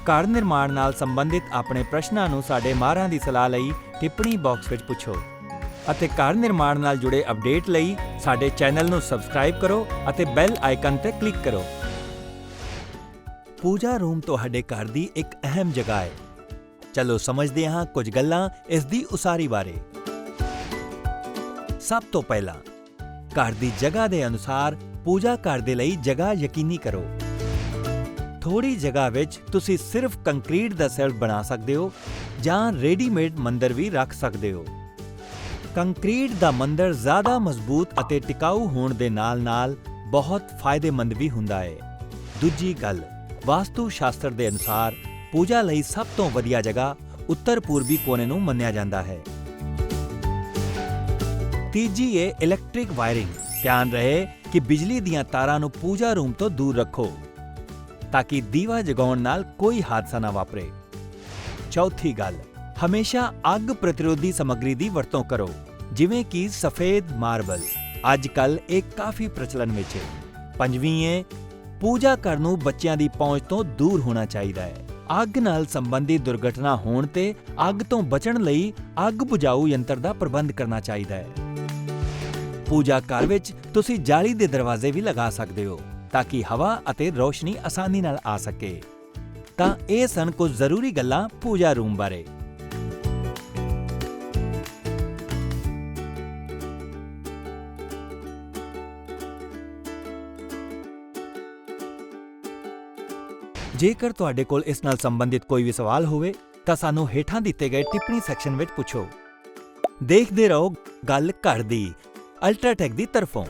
ਘਰ ਨਿਰਮਾਣ ਨਾਲ ਸੰਬੰਧਿਤ ਆਪਣੇ ਪ੍ਰਸ਼ਨਾਂ ਨੂੰ ਸਾਡੇ ਮਾਹਰਾਂ ਦੀ ਸਲਾਹ ਲਈ ਟਿੱਪਣੀ ਬਾਕਸ ਵਿੱਚ ਪੁੱਛੋ ਅਤੇ ਘਰ ਨਿਰਮਾਣ ਨਾਲ ਜੁੜੇ ਅਪਡੇਟ ਲਈ ਸਾਡੇ ਚੈਨਲ ਨੂੰ ਸਬਸਕ੍ਰਾਈਬ ਕਰੋ ਅਤੇ ਬੈਲ ਆਈਕਨ ਤੇ ਕਲਿੱਕ ਕਰੋ। ਪੂਜਾ ਰੂਮ ਤੁਹਾਡੇ ਘਰ ਦੀ ਇੱਕ ਅਹਿਮ ਜਗ੍ਹਾ ਹੈ। ਚਲੋ ਸਮਝਦੇ ਹਾਂ ਕੁਝ ਗੱਲਾਂ ਇਸ ਦੀ ਉਸਾਰੀ ਬਾਰੇ। ਸਭ ਤੋਂ ਪਹਿਲਾਂ, ਘਰ ਦੀ ਜਗ੍ਹਾ ਦੇ ਅਨੁਸਾਰ ਪੂਜਾ ਘਰ ਦੇ ਲਈ ਜਗ੍ਹਾ ਯਕੀਨੀ ਕਰੋ। ਥੋੜੀ ਜਗ੍ਹਾ ਵਿੱਚ ਤੁਸੀਂ ਸਿਰਫ ਕੰਕਰੀਟ ਦਾ ਸੈਲਫ ਬਣਾ ਸਕਦੇ ਹੋ ਜਾਂ ਰੈਡੀਮੇਡ ਮੰਦਰ ਵੀ ਰੱਖ ਸਕਦੇ ਹੋ। ਕੰਕਰੀਟ ਦਾ ਮੰਦਰ ਜ਼ਿਆਦਾ ਮਜ਼ਬੂਤ ਅਤੇ ਟਿਕਾਊ ਹੋਣ ਦੇ ਨਾਲ-ਨਾਲ ਬਹੁਤ ਫਾਇਦੇਮੰਦ ਵੀ ਹੁੰਦਾ ਹੈ ਦੂਜੀ ਗੱਲ ਵਾਸਤੂ ਸ਼ਾਸਤਰ ਦੇ ਅਨੁਸਾਰ ਪੂਜਾ ਲਈ ਸਭ ਤੋਂ ਵਧੀਆ ਜਗ੍ਹਾ ਉੱਤਰ ਪੂਰਬੀ ਕੋਨੇ ਨੂੰ ਮੰਨਿਆ ਜਾਂਦਾ ਹੈ। ਤੀਜੀ ਹੈ ਇਲੈਕਟ੍ਰਿਕ ਵਾਇਰਿੰਗ, ਧਿਆਨ ਰਹੇ ਕਿ ਬਿਜਲੀ ਦੀਆਂ ਤਾਰਾਂ ਨੂੰ ਪੂਜਾ ਰੂਮ ਤੋਂ ਦੂਰ ਰੱਖੋ। ਤਾਂ ਕਿ ਦੀਵਾ ਜਗਾਉਣ ਨਾਲ ਕੋਈ ਹਾਦਸਾ ਨਾ ਵਾਪਰੇ ਚੌਥੀ ਗੱਲ ਹਮੇਸ਼ਾ ਅੱਗ ਪ੍ਰਤੀਰੋਧੀ ਸਮੱਗਰੀ ਦੀ ਵਰਤੋਂ ਕਰੋ ਜਿਵੇਂ ਕਿ ਸਫੇਦ ਮਾਰਬਲ ਅੱਜ ਕੱਲ ਇਹ ਕਾਫੀ ਪ੍ਰਚਲਨ ਵਿੱਚ ਹੈ ਪੰਜਵੀਂ ਹੈ ਪੂਜਾ ਘਰ ਨੂੰ ਬੱਚਿਆਂ ਦੀ ਪਹੁੰਚ ਤੋਂ ਦੂਰ ਹੋਣਾ ਚਾਹੀਦਾ ਹੈ ਅੱਗ ਨਾਲ ਸੰਬੰਧਿਤ ਦੁਰਘਟਨਾ ਹੋਣ ਤੇ ਅੱਗ ਤੋਂ ਬਚਣ ਲਈ ਅੱਗ ਬੁਝਾਊ ਯੰਤਰ ਦਾ ਪ੍ਰਬੰਧ ਕਰਨਾ ਚਾਹੀਦਾ ਹੈ ਪੂਜਾ ਘਰ ਵਿੱਚ ਤੁਸੀਂ ਜਾਲੀ ਦੇ ਦਰਵਾਜ਼ੇ ਵੀ ਲਗਾ ਸਕਦੇ ਹੋ ਤਾਂ ਕਿ ਹਵਾ ਅਤੇ ਰੋਸ਼ਨੀ ਆਸਾਨੀ ਨਾਲ ਆ ਸਕੇ। ਤਾਂ ਇਹ ਸਨ ਕੁਝ ਜ਼ਰੂਰੀ ਗੱਲਾਂ ਪੂਜਾ ਰੂਮ ਬਾਰੇ। ਜੇਕਰ ਤੁਹਾਡੇ ਕੋਲ ਇਸ ਨਾਲ ਸੰਬੰਧਿਤ ਕੋਈ ਵੀ ਸਵਾਲ ਹੋਵੇ, ਤਾਂ ਸਾਨੂੰ ਹੇਠਾਂ ਦਿੱਤੇ ਗਏ ਟਿੱਪਣੀ ਸੈਕਸ਼ਨ ਵਿੱਚ ਪੁੱਛੋ। ਦੇਖਦੇ ਰਹੋ ਗੱਲ ਘਰ ਦੀ, ਅਲਟਰਾਟੈਕ ਦੀ ਤਰਫੋਂ।